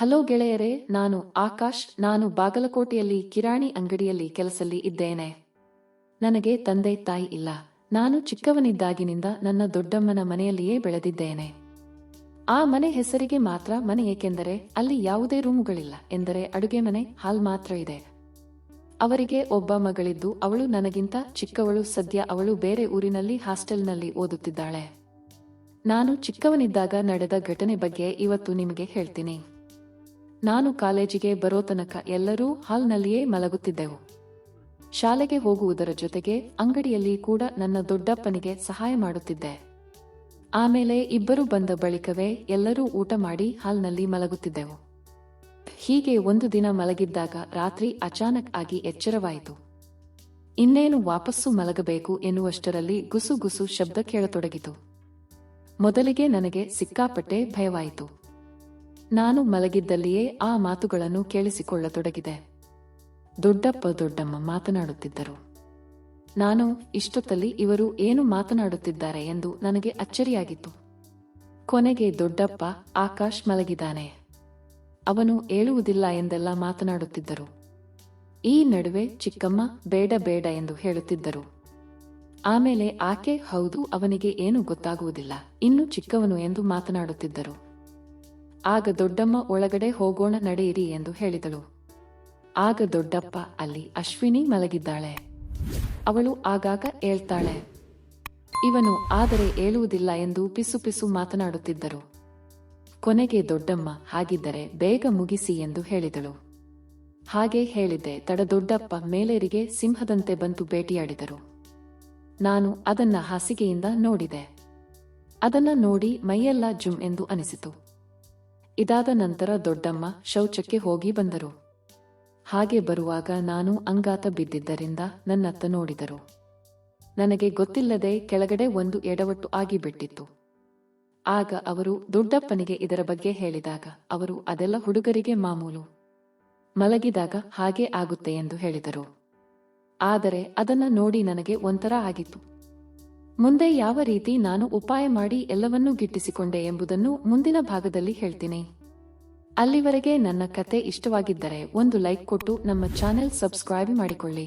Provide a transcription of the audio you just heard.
Hello ಗೆಳೆಯರೇ, ನಾನು ಆಕಾಶ್, ನಾನು ಬಾಗಲಕೋಟೆಯಲ್ಲಿ ಕಿರಾಣಿ ಅಂಗಡಿಯಲ್ಲಿ ಕೆಲಸಲ್ಲಿ ಇದ್ದೇನೆ. ನನಗೆ ತಂದೆ ತಾಯಿ ಇಲ್ಲ. ನಾನು ಚಿಕ್ಕವನಿದ್ದಾಗಿನಿಂದ ನನ್ನ ದೊಡ್ಡಮ್ಮನ ಮನೆಯಲ್ಲಿಯೇ ಬೆಳೆದಿದ್ದೇನೆ. ಆ ಮನೆ ಹೆಸರಿಗೆ ಮಾತ್ರ ಮನೆ, ಏಕೆಂದರೆ ಅಲ್ಲಿ ಯಾವುದೇ ರೂಮುಗಳಿಲ್ಲ ಎಂದರೆ ಅಡುಗೆ ಮನೆ, ಹಾಲ್ ಮಾತ್ರ ಇದೆ. ಅವರಿಗೆ ಒಬ್ಬ ಮಗಳಿದ್ದು, ಅವಳು ನನಗಿಂತ ಚಿಕ್ಕವಳು, ಸದ್ಯ ಅವಳು ಬೇರೆ ಊರಿನಲ್ಲಿ ಹಾಸ್ಟೆಲ್ನಲ್ಲಿ ಓದುತ್ತಿದ್ದಾಳೆ. ನಾನು ಚಿಕ್ಕವನಿದ್ದಾಗ ನಡೆದ ಘಟನೆ ಬಗ್ಗೆ ಇವತ್ತು ನಿಮಗೆ ಹೇಳ್ತೀನಿ. ನಾನು ಕಾಲೇಜಿಗೆ ಬರೋ ತನಕ ಎಲ್ಲರೂ ಹಾಲ್ನಲ್ಲಿಯೇ ಮಲಗುತ್ತಿದ್ದೆವು. ಶಾಲೆಗೆ ಹೋಗುವುದರ ಜೊತೆಗೆ ಅಂಗಡಿಯಲ್ಲಿ ಕೂಡ ನನ್ನ ದೊಡ್ಡಪ್ಪನಿಗೆ ಸಹಾಯ ಮಾಡುತ್ತಿದ್ದೆ. ಆಮೇಲೆ ಇಬ್ಬರು ಬಂದ ಬಳಿಕವೇ ಎಲ್ಲರೂ ಊಟ ಮಾಡಿ ಹಾಲ್ನಲ್ಲಿ ಮಲಗುತ್ತಿದ್ದೆವು. ಹೀಗೆ ಒಂದು ದಿನ ಮಲಗಿದ್ದಾಗ ರಾತ್ರಿ ಅಚಾನಕ್ ಆಗಿ ಎಚ್ಚರವಾಯಿತು. ಇನ್ನೇನು ವಾಪಸ್ಸು ಮಲಗಬೇಕು ಎನ್ನುವಷ್ಟರಲ್ಲಿ ಗುಸುಗುಸು ಗುಸು ಶಬ್ದ ಕೇಳತೊಡಗಿತು. ಮೊದಲಿಗೆ ನನಗೆ ಸಿಕ್ಕಾಪಟ್ಟೆ ಭಯವಾಯಿತು. ನಾನು ಮಲಗಿದ್ದಲ್ಲಿಯೇ ಆ ಮಾತುಗಳನ್ನು ಕೇಳಿಸಿಕೊಳ್ಳತೊಡಗಿದೆ. ದೊಡ್ಡಪ್ಪ ದೊಡ್ಡಮ್ಮ ಮಾತನಾಡುತ್ತಿದ್ದರು. ನಾನು, ಇಷ್ಟೊತ್ತಲ್ಲಿ ಇವರು ಏನು ಮಾತನಾಡುತ್ತಿದ್ದಾರೆ ಎಂದು ನನಗೆ ಅಚ್ಚರಿಯಾಗಿತ್ತು. ಕೊನೆಗೆ ದೊಡ್ಡಪ್ಪ ಆಕಾಶ್ ಮಲಗಿದ್ದಾನೆ. ಅವನು ಏಳುವುದಿಲ್ಲ ಎಂದೆಲ್ಲ ಮಾತನಾಡುತ್ತಿದ್ದರು. ಈ ನಡುವೆ ಚಿಕ್ಕಮ್ಮ, ಬೇಡ ಬೇಡ ಎಂದು ಹೇಳುತ್ತಿದ್ದರು. ಆಮೇಲೆ ಆಕೆ, ಹೌದು, ಅವನಿಗೆ ಏನು ಗೊತ್ತಾಗುವುದಿಲ್ಲ, ಇನ್ನು ಚಿಕ್ಕವನು ಎಂದು ಮಾತನಾಡುತ್ತಿದ್ದರು. ಆಗ ದೊಡ್ಡಮ್ಮ ಒಳಗಡೆ ಹೋಗೋಣ ನಡೆಯಿರಿ ಎಂದು ಹೇಳಿದಳು. ಆಗ ದೊಡ್ಡಪ್ಪ ಅಲ್ಲಿ ಅಶ್ವಿನಿ ಮಲಗಿದ್ದಾಳೆ. ಅವಳು ಆಗಾಗ ಏಳ್ತಾಳೆ ಇವನು ಆದರೆ ಏಳುವುದಿಲ್ಲ ಎಂದು ಪಿಸು ಪಿಸು ಮಾತನಾಡುತ್ತಿದ್ದರು. ಕೊನೆಗೆ ದೊಡ್ಡಮ್ಮ ಹಾಗಿದ್ದರೆ ಬೇಗ ಮುಗಿಸಿ ಎಂದು ಹೇಳಿದಳು. ಹಾಗೆ ಹೇಳಿದ್ದೆ ತಡ ದೊಡ್ಡಪ್ಪ ಮೇಲೇರಿಗೆ ಸಿಂಹದಂತೆ ಬಂತು ಭೇಟಿಯಾಡಿದರು. ನಾನು ಅದನ್ನ ಹಾಸಿಗೆಯಿಂದ ನೋಡಿದೆ. ಅದನ್ನ ನೋಡಿ ಮೈಯೆಲ್ಲ ಜುಮ್ ಎಂದು ಅನಿಸಿತು. ಇದಾದ ನಂತರ ದೊಡ್ಡಮ್ಮ ಶೌಚಕ್ಕೆ ಹೋಗಿ ಬಂದರು. ಹಾಗೆ ಬರುವಾಗ ನಾನು ಅಂಗಾತ ಬಿದ್ದಿದ್ದರಿಂದ ನನ್ನತ್ತ ನೋಡಿದರು. ನನಗೆ ಗೊತ್ತಿಲ್ಲದೆ ಕೆಳಗಡೆ ಒಂದು ಎಡವಟ್ಟು ಆಗಿಬಿಟ್ಟಿತ್ತು. ಆಗ ಅವರು ದೊಡ್ಡಪ್ಪನಿಗೆ ಇದರ ಬಗ್ಗೆ ಹೇಳಿದಾಗ ಅವರು, ಅದೆಲ್ಲ ಹುಡುಗರಿಗೆ ಮಾಮೂಲು. ಮಲಗಿದಾಗ ಹಾಗೆ ಆಗುತ್ತೆ ಎಂದು ಹೇಳಿದರು. ಆದರೆ ಅದನ್ನ ನೋಡಿ ನನಗೆ ಒಂಥರ ಆಗಿತ್ತು. ಮುಂದೆ ಯಾವ ರೀತಿ ನಾನು ಉಪಾಯ ಮಾಡಿ ಎಲ್ಲವನ್ನೂ ಗಿಟ್ಟಿಸಿಕೊಂಡೆ ಎಂಬುದನ್ನು ಮುಂದಿನ ಭಾಗದಲ್ಲಿ ಹೇಳ್ತೀನಿ. ಅಲ್ಲಿವರೆಗೆ ನನ್ನ ಕತೆ ಇಷ್ಟವಾಗಿದ್ದರೆ ಒಂದು ಲೈಕ್ ಕೊಟ್ಟು ನಮ್ಮ ಚಾನೆಲ್ ಸಬ್ಸ್ಕ್ರೈಬ್ ಮಾಡಿಕೊಳ್ಳಿ.